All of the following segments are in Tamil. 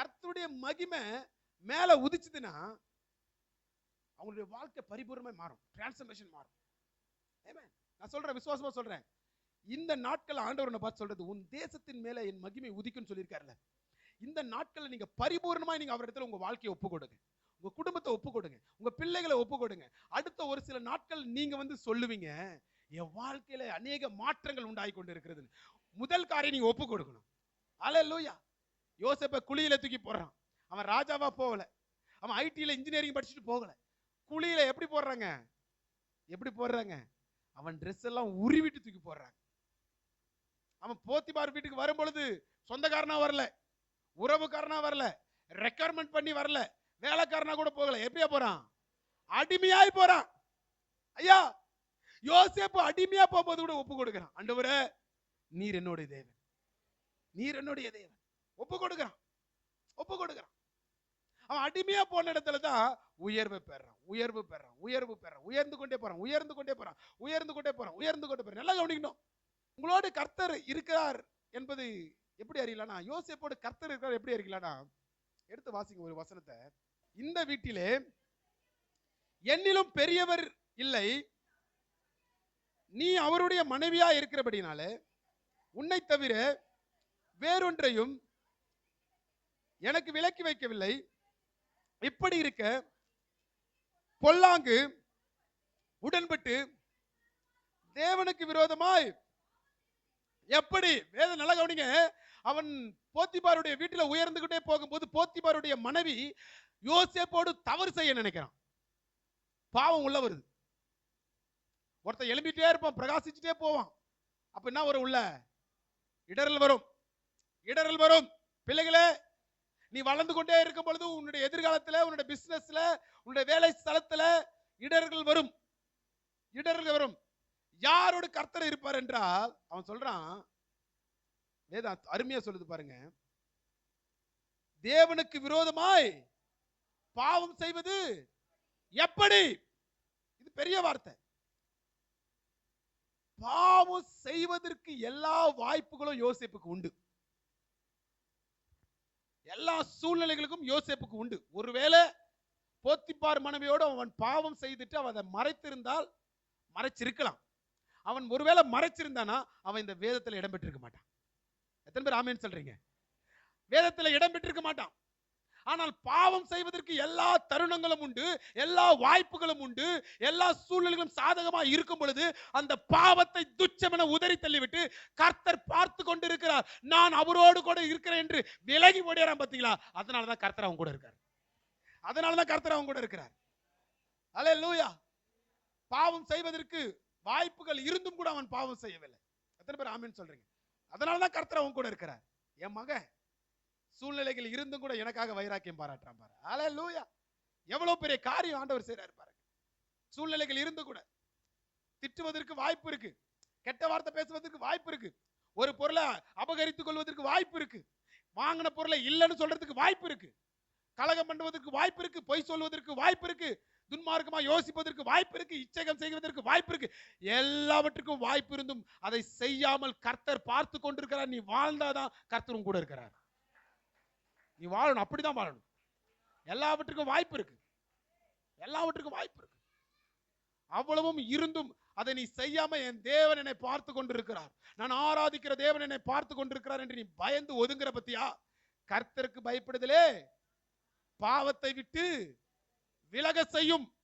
கர்த்தருடைய மகிமை மேல உதிச்சுதுன்னா அவங்களுடைய வாழ்க்கை பரிபூர்ணமா மாறும். டிரான்ஸ்ஃபர்மேஷன் மாறும். நான் சொல்றேன் விசுவாசமா சொல்றேன். இந்த நாட்கள் ஆண்டவரனை பார்த்து சொல்றது உன் தேசத்தின் மேல என் மகிமை உதிக்கும்னு சொல்லியிருக்காருல்ல இந்த நாட்கள்ல நீங்க பரிபூர்ணமா நீங்க அவரிடத்துல உங்க வாழ்க்கையை ஒப்பு கொடுங்க. உங்க குடும்பத்தை ஒப்பு கொடுங்க. உங்க பிள்ளைகளை ஒப்பு கொடுங்க. அடுத்த ஒரு சில நாட்கள் நீங்க வந்து சொல்லுவீங்க என் வாழ்க்கையில அநேக மாற்றங்கள் உண்டாகி கொண்டு இருக்கிறது முதல் காரியம் நீங்க ஒப்பு கொடுக்கணும். அல்லேலூயா யோசப்பை குழியில தூக்கி போடுறான். அவன் ராஜாவா போகல. அவன் ஐடியில் இன்ஜினியரிங் படிச்சுட்டு போகல. குழியில எப்படி போடுறாங்க? எப்படி போடுறாங்க? அவன் ட்ரெஸ் எல்லாம் உருவிட்டு தூக்கி போடுறாங்க. அவன் போத்திபார் வீட்டுக்கு வரும்பொழுது சொந்தக்காரனா வரல. உறவுக்காரனா வரல. ரெக்கார்மெண்ட் பண்ணி வரல. வேலைக்காரனா கூட போகல. எப்படியா போறான்? அடிமையாய் போறான். ஐயா யோசேப்பு அடிமையா போகும்போது கூட ஒப்பு கொடுக்கிறான். அண்டவரே நீர் என்னுடைய தேவன். நீர் என்னுடைய தேவன். ஒப்பு கொடுக்குறான். ஒப்பு கொடுக்குறான். அவன் அடிமையா போன இடத்துல தான் உயர்வு பெறான். உயர்வு பெறான். உயர்வு பெறான். உயர்ந்து கொண்டே போறான். உயர்ந்து கொண்டே போறான். உயர்ந்து கொண்டே போறான். உயர்ந்து கொண்டே போறான். நல்லா கவனிக்கணும். உங்களோடு கர்த்தர் இருக்கிறார் என்பது எப்படி அறியலாம்னா யோசிப்போடு கர்த்தர் இருக்கிறார் எப்படி அறியலாம்னா எடுத்து வாசிங்க ஒரு வசனத்தை. இந்த வீட்டிலே என்னிலும் பெரியவர் இல்லை. நீ அவருடைய மனைவியா இருக்கிறபடினாலே உன்னை தவிர வேறொன்றையும் எனக்கு விலக்கி வைக்கவில்லை. இப்படி இருக்க பொல்லாங்கு உடன்பட்டு தேவனுக்கு விரோதமாய் எப்படி வேத நல்லா கவனிங்க. அவன் போத்திபாருடைய வீட்டில் உயர்ந்துகிட்டே போகும்போது போத்திபாருடைய மனைவி யோசேப்போடு தவறு செய்ய நினைக்கிறான். பாவம் உள்ள வருது. ஒருத்தன் எழும்பிட்டே இருப்பான் பிரகாசிச்சுட்டே போவான். அப்ப என்ன வரும் உள்ள? இடரல் வரும். இடரல் வரும். பிள்ளைகளே நீ வளர்ந்து கொண்டே இருக்கும் பொழுது உன்னுடைய எதிர்காலத்துல உன்னுடைய பிசினஸ்ல உன்னுடைய வேலை ஸ்தலத்துல இடர்கள் வரும். இடர்கள் வரும். யாரோட கர்த்தர் இருப்பார் என்றால் அவன் சொல்றான் வேதா அருமையா சொல்லுது பாருங்க. தேவனுக்கு விரோதமாய் பாவம் செய்வது எப்படி? இது பெரிய வார்த்தை. பாவம் செய்வதற்கு எல்லா வாய்ப்புகளும் யோசிப்புக்கு உண்டு. எல்லா சூழ்நிலைகளுக்கும் யோசேப்புக்கு உண்டு. ஒருவேளை போத்திப்பார் மனைவியோடு அவன் பாவம் செய்துட்டு அவன் அதை மறைத்திருந்தால் மறைச்சிருக்கலாம். அவன் ஒருவேளை மறைச்சிருந்தானா அவன் இந்த வேதத்துல இடம்பெற்றிருக்க மாட்டான். எத்தனை பேர் ஆமேன்னு சொல்றீங்க? வேதத்துல இடம்பெற்றிருக்க மாட்டான். ஆனால் பாவம் செய்வதற்கு எல்லா தருணங்களும் உண்டு எல்லா வாய்ப்புகளும் உண்டு எல்லா சூழ்நிலைகளும் சாதகமா இருக்கும் பொழுது அந்த பாவத்தை துச்சமென உதறி தள்ளிவிட்டு கர்த்தர் பார்த்து கொண்டிருக்கிறார். நான் அவரோடு கூட இருக்கிறேன் என்று விலகி ஓடிறான் பாத்தீங்களா அதனாலதான் கர்த்தர் அவன் கூட இருக்கார். அதனாலதான் கர்த்தர் அவன் கூட இருக்கிறார். அலே லூயா பாவம் செய்வதற்கு வாய்ப்புகள் இருந்தும் கூட அவன் பாவம் செய்யவில்லை. எத்தனை பேர் ஆமின்னு சொல்றீங்க? அதனாலதான் கர்த்தர் அவன் கூட இருக்கிறார். என் மகன் சூழ்நிலைகள் இருந்தும் கூட எனக்காக வைராக்கியம் பாராட்டுறான் பாரு. அல லூயா எவ்வளவு பெரிய காரியம் ஆண்டவர் செய்யறாரு பாருங்க. சூழ்நிலைகள் இருந்து கூட திட்டுவதற்கு வாய்ப்பு இருக்கு. கெட்ட வார்த்தை பேசுவதற்கு வாய்ப்பு இருக்கு. ஒரு பொருளை அபகரித்துக் கொள்வதற்கு வாய்ப்பு இருக்கு. வாங்கின பொருளை இல்லைன்னு சொல்றதுக்கு வாய்ப்பு இருக்கு. கலகம் பண்ணுவதற்கு வாய்ப்பு இருக்கு. பொய் சொல்வதற்கு வாய்ப்பு இருக்கு. துன்மார்க்கமா யோசிப்பதற்கு வாய்ப்பு இருக்கு. இச்சகம் செய்வதற்கு வாய்ப்பு இருக்கு. எல்லாவற்றுக்கும் வாய்ப்பு இருந்தும் அதை செய்யாமல் கர்த்தர் பார்த்து கொண்டிருக்கிறார். நீ வாழ்ந்தாதான் கர்த்தரும் கூட இருக்கிறார். நீ வாழணும் அப்படிதான் வாழணும். எல்லாவற்றுக்கும் வாய்ப்பு இருக்கு. எல்லாவற்றுக்கும் வாய்ப்பு இருக்கு. அவ்வளவும் இருந்தும் அதை நீ செய்யாம என் தேவன் என்னை பார்த்து கொண்டிருக்கிறார். நான் ஆராதிக்கிற தேவன் என்னை பார்த்து கொண்டிருக்கிறார் என்று நீ பயந்து ஒதுங்குற பத்தியா? கர்த்தருக்கு பயப்படுதலே. பாவத்தை விட்டு விலக செய்யும்.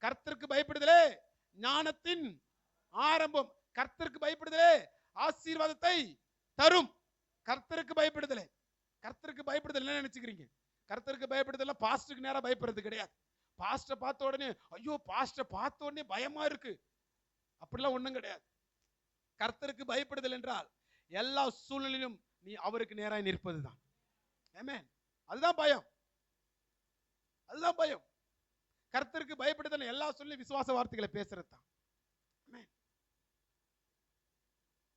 கர்த்தருக்கு பயப்படுதலே. ஞானத்தின் ஆரம்பம் கர்த்தருக்கு பயப்படுதலே. ஆசீர்வாதத்தை தரும். கர்த்தருக்கு பயப்படுதலே. கர்த்தருக்கு பயப்படுதல் என்ன நினைச்சுக்கிறீங்க? கர்த்தருக்கு பயப்படுதல பாஸ்டருக்கு நேரா பயப்படுறது கிடையாது. பாஸ்ட பார்த்த உடனே ஐயோ பாஸ்ட பார்த்த உடனே பயமா இருக்கு. அப்படிலாம் ஒண்ணும் கிடையாது. கர்த்தருக்கு பயப்படுதல் என்றால் எல்லா சூழ்நிலையிலும் நீ அவருக்கு நேராய் நிற்பதுதான். ஏமே அதுதான் பயம். அதுதான் பயம். கர்த்தருக்கு பயப்படுதல் எல்லா சூழ்நிலையும் விசுவாச வார்த்தைகளை பேசுறது தான்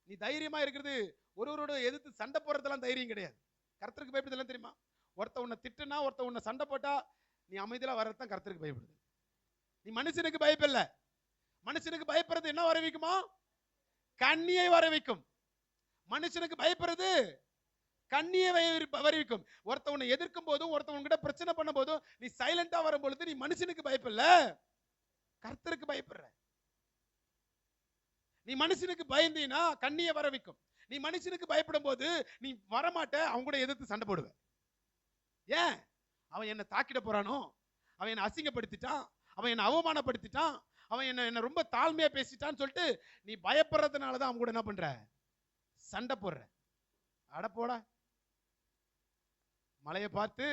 நீ தைரியமா இருக்கிறது ஒருவரோட எதிர்த்து சண்டை போடுறதெல்லாம் தைரியம் கிடையாது. கர்த்தருக்கு பயப்படுதல் தெரியுமா? ஒருத்த உன்னை திட்டுனா ஒருத்த உன்னை சண்டை போட்டா நீ அமைதியில் வர்றது தான் பயப்படுது நீ மனுஷனுக்கு பயப்படல. மனுஷனுக்கு பயப்படுறது என்ன வர வைக்குமா? கண்ணியை வர வைக்கும். மனுஷனுக்கு பயப்படுறது கண்ணியை வரவிக்கும் வருவிக்கும் ஒருத்தவனை எதிர்க்கும் போதும் ஒருத்தவங்க கிட்ட பிரச்சனை பண்ணும் போதும் நீ சைலண்டா வரும் பொழுது நீ மனுஷனுக்கு பயப்பில்ல கர்த்தருக்கு பயப்படுற. நீ மனுஷனுக்கு பயந்தீனா கண்ணியை வரவிக்கும் நீ மனுஷனுக்கு பயப்படும் போது நீ வரமாட்ட அவங்க கூட எதிர்த்து சண்டை போடுவ ஏன்? அவன் என்னை தாக்கிட போறானோ? அவன் என்னை அசிங்கப்படுத்திட்டான்? அவன் என்னை அவமானப்படுத்திட்டான்? அவன் என்ன என்ன ரொம்ப தாழ்மையா பேசிட்டான்னு சொல்லிட்டு நீ பயப்படுறதுனால தான் அவங்க கூட என்ன பண்ற? சண்டை போடுற. அட போடா. மலையை பார்த்து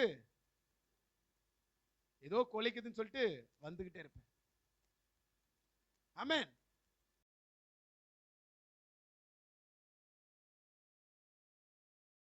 ஏதோ கொலைக்குதுன்னு சொல்லிட்டு வந்துகிட்டே இருப்பேன். ஆமேன்